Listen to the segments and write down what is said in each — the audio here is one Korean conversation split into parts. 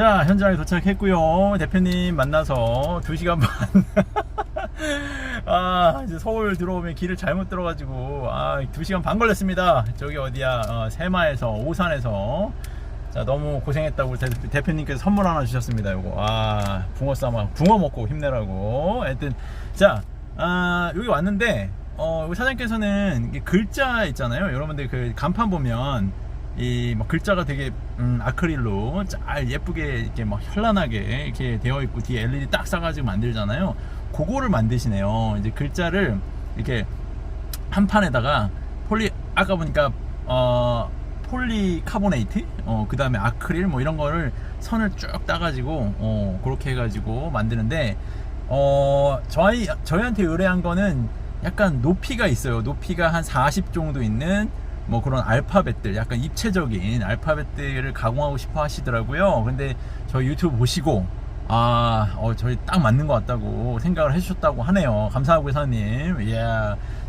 자, 현장에 도착했고요. 대표님 만나서 2시간 반. 아, 이제 서울 들어오면 길을 잘못 들어가지고, 아, 2시간 반 걸렸습니다. 저기 어디야, 어, 세마에서, 오산에서. 자, 너무 고생했다고 대, 대표님께서 선물 하나 주셨습니다. 요거. 아, 붕어 싸마, 붕어 먹고 힘내라고. 하여튼, 자, 아, 여기 왔는데, 어, 사장님께서는 글자 있잖아요. 여러분들 그 간판 보면, 이 뭐 글자가 되게 음, 아크릴로 잘 예쁘게 이렇게 막 현란하게 이렇게 되어 있고 뒤에 LED 딱 싸가지고 만들잖아요. 그거를 만드시네요. 이제 글자를 이렇게 한 판에다가 폴리 아까 보니까 어 폴리카보네이트 어 그다음에 아크릴 뭐 이런 거를 선을 쭉 따가지고 어 그렇게 해가지고 만드는데 어 저희 저희한테 의뢰한 거는 약간 높이가 있어요. 높이가 한 40 정도 있는 뭐 그런 알파벳들 약간 입체적인 알파벳들을 가공하고 싶어 하시더라고요. 근데 저희 유튜브 보시고 아, 어, 저희 딱 맞는 것 같다고 생각을 해주셨다고 하네요. 감사하고요, 사장님. 예.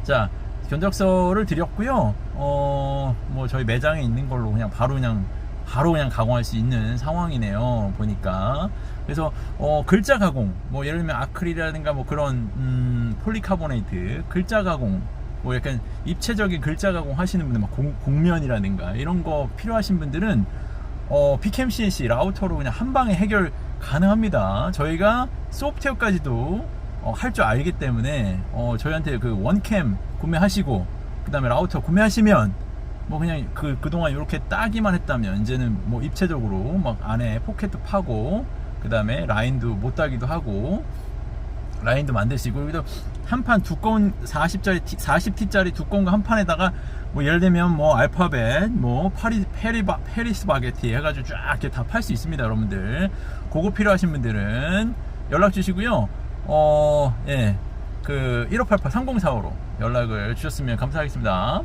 자, 견적서를 드렸고요. 어, 뭐 저희 매장에 있는 걸로 그냥 바로 그냥 바로 그냥 가공할 수 있는 상황이네요. 보니까. 그래서 어, 글자 가공, 뭐 예를 들면 아크릴이라든가 뭐 그런 음, 폴리카보네이트 글자 가공 뭐 약간 입체적인 글자 가공 하시는 분들 막 공, 공면이라든가 이런 거 필요하신 분들은 어, PCM CNC 라우터로 그냥 한 방에 해결 가능합니다. 저희가 소프트웨어까지도 어, 할 줄 알기 때문에 어, 저희한테 그 원캠 구매하시고 그 다음에 라우터 구매하시면 뭐 그냥 그 그동안 이렇게 따기만 했다면 이제는 뭐 입체적으로 막 안에 포켓도 파고 그 다음에 라인도 못 따기도 하고 라인도 만드시고 여기도 한 판 두꺼운 40짜리 40T짜리 두꺼운 거 한 판에다가 뭐 예를 들면 뭐 알파벳 뭐 파리 페리바 페리스 바게티 해가지고 쫙 이렇게 다 팔 수 있습니다 여러분들. 그거 필요하신 분들은 연락 주시고요. 어예그 1588 3045로 연락을 주셨으면 감사하겠습니다